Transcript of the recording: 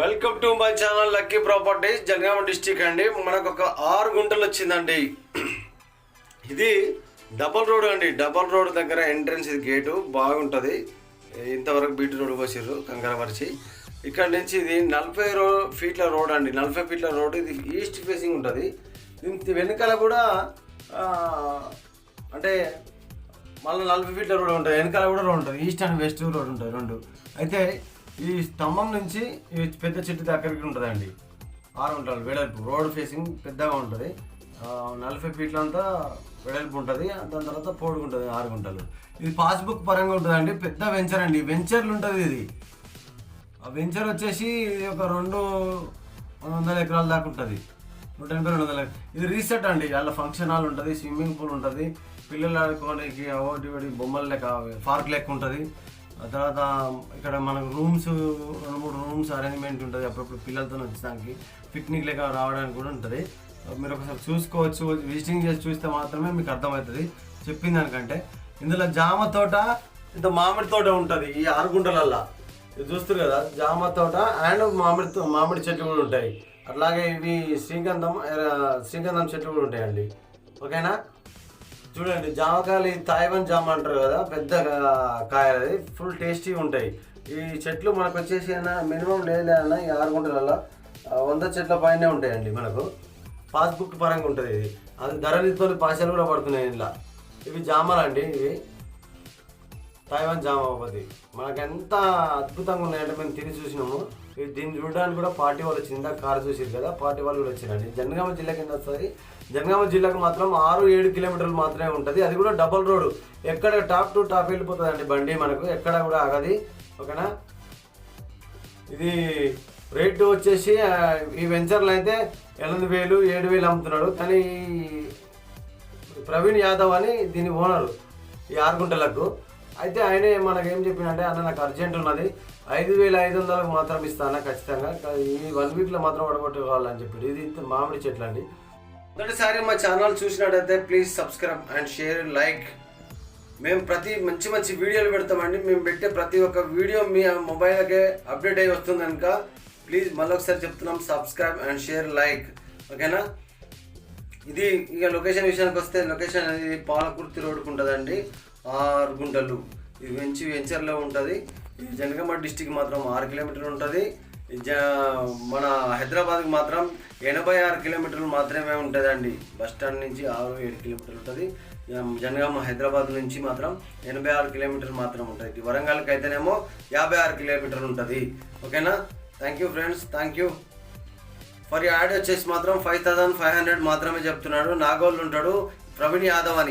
Welcome to my channel lucky properties Jangaon district అండి. మనకు ఒక ఆరు గుంటలు వచ్చిందండి. ఇది డబల్ రోడ్ అండి. డబల్ రోడ్ దగ్గర ఎంట్రన్స్ ఇది గేటు బాగుంటుంది. ఇంతవరకు బీటీ రోడ్ పోసిర్రు కంకరపరిచి ఇక్కడ నుంచి ఇది నలభై రో ఫీట్ల రోడ్ అండి. నలభై ఫీట్ల రోడ్ ఇది ఈస్ట్ ఫేసింగ్ ఉంటుంది. దీని వెనకాల కూడా అంటే మళ్ళీ నలభై ఫీట్ల రోడ్ ఉంటుంది. వెనకాల కూడా రోడ్ ఉంటుంది. ఈస్ట్ అండ్ వెస్ట్ రోడ్ ఉంటుంది రెండు. అయితే ఈ స్తంభం నుంచి ఈ పెద్ద చెట్టు దగ్గరికి ఉంటుందండి. ఆరు గుంటలు వెడల్పు రోడ్ ఫేసింగ్ పెద్దగా ఉంటుంది. నలభై ఫీట్ల అంతా వెడల్పు ఉంటుంది. దాని తర్వాత పొడుగు ఉంటుంది ఆరు గుంటలు ఇది పాస్బుక్ పరంగా ఉంటుందండి. పెద్ద వెంచర్ అండి. వెంచర్లు ఉంటుంది ఇది. ఆ వెంచర్ వచ్చేసి ఇది ఒక రెండు వందల ఎకరాల దాకా ఉంటుంది. నూట ఎనభై రెండు వందల ఇది రీసెట్ అండి. అలా ఫంక్షన్ హాల్ ఉంటుంది స్విమ్మింగ్ పూల్ ఉంటుంది. పిల్లలు ఆడుకోవడానికి ఒకటి ఒకటి బొమ్మలు లెక్క పార్క్ లెక్క ఉంటుంది. తర్వాత ఇక్కడ మనకు రూమ్స్ రెండు మూడు రూమ్స్ అరేంజ్మెంట్ ఉంటుంది. అప్పుడప్పుడు పిల్లలతో వచ్చేదానికి. పిక్నిక్ లెక్క రావడానికి కూడా ఉంటుంది. మీరు ఒకసారి చూసుకోవచ్చు. విజిటింగ్ చేసి చూస్తే మాత్రమే మీకు అర్థమవుతుంది. చెప్పింది దానికంటే. ఇందులో జామ తోట ఇంత మామిడి తోట ఉంటుంది ఈ ఆరు గుంటలల్లా. ఇది చూస్తారు కదా జామ తోట అండ్ మామిడి మామిడి చెట్లు కూడా ఉంటాయి. అట్లాగే ఇవి శ్రీగంధం శ్రీగంధం చెట్లు కూడా ఉంటాయండి. ఓకేనా? చూడండి జామకాయలు ఈ తాయివన్ జామ అంటారు కదా పెద్ద కాయలు అది ఫుల్ టేస్టీ ఉంటాయి. ఈ చెట్లు మనకు వచ్చేసి అయినా మినిమం లేదు అన్న ఈ ఆరు గుంటలలో వంద చెట్ల పైనే ఉంటాయండి మనకు. పాస్బుక్ పరంగా ఉంటుంది ఇది. అది ధరనితో పాశాలు కూడా పడుతున్నాయి ఇలా ఇవి జామలండి ఇవి. తైవాన్ జామ ఒకటి మనకు ఎంత అద్భుతంగా ఉన్నాయంటే మేము తిని చూసినాము. ఇది దీన్ని చూడడానికి కూడా పార్టీ వాళ్ళు వచ్చింది. ఇందాక కారు చూసారు కదా పార్టీ వాళ్ళు కూడా వచ్చిరండి. జనగామ జిల్లా కింద వస్తుంది? జనగామ జిల్లాకు మాత్రం ఆరు ఏడు కిలోమీటర్లు మాత్రమే ఉంటుంది. అది కూడా డబల్ రోడ్. ఎక్కడ టాప్ టు టాప్ వెళ్ళిపోతుంది బండి మనకు. ఎక్కడ కూడా ఆగది. ఓకేనా? ఇది రేటు వచ్చేసి ఈ వెంచర్లు అయితే ఎనిమిది వేలు ఏడు వేలు అమ్ముతున్నాడు. కానీ ప్రవీణ్ యాదవ్ అని దీని ఓనరు ఈ ఆరు గుంటలకు అయితే ఆయనే మనకు ఏం చెప్పిందంటే అన్న నాకు అర్జెంట్ ఉన్నది. ఐదు వేల ఐదు వందలకు మాత్రం ఇస్తాను ఖచ్చితంగా. ఈ వన్ వీక్లో మాత్రం పడగొట్టుకోవాలని చెప్పి ఇది మామిడి చెట్లు అండి. మొదటిసారి మా ఛానల్ చూసినట్టయితే please subscribe and share like మేము ప్రతి మంచి మంచి వీడియోలు పెడతామండి. మేము పెట్టే ప్రతి ఒక్క వీడియో మీ మొబైల్కే అప్డేట్ అయ్యి వస్తుంది కనుక ప్లీజ్ మళ్ళొకసారి చెప్తున్నాం. సబ్స్క్రైబ్ అండ్ షేర్ లైక్ ఓకేనా? ఇది ఇక లొకేషన్ విషయానికి వస్తే లొకేషన్ అనేది పాలకుర్తి రోడ్కు ఉంటుందండి. ఆరు గుంటలు. ఇది మంచి వెంచర్లో ఉంటుంది. ఇది డిస్టిక్ మాత్రం ఆరు కిలోమీటర్లు ఉంటుంది. జ మన హైదరాబాద్కి మాత్రం ఎనభై ఆరు కిలోమీటర్లు మాత్రమే ఉంటుందండి. బస్ స్టాండ్ నుంచి ఆరు ఏడు కిలోమీటర్లు ఉంటుంది. జనగామ హైదరాబాద్ నుంచి మాత్రం ఎనభై ఆరు కిలోమీటర్లు మాత్రం ఉంటుంది వరంగల్కి అయితేనేమో యాభై ఆరు కిలోమీటర్లు ఉంటుంది. ఓకేనా? Thank you friends thank you for ad వచ్చేసి మాత్రం ఫైవ్ థౌసండ్ ఫైవ్ హండ్రెడ్ మాత్రమే చెప్తున్నాడు. నాగోల్ ఉంటాడు. ప్రవీణ్ యాదవ్ అని.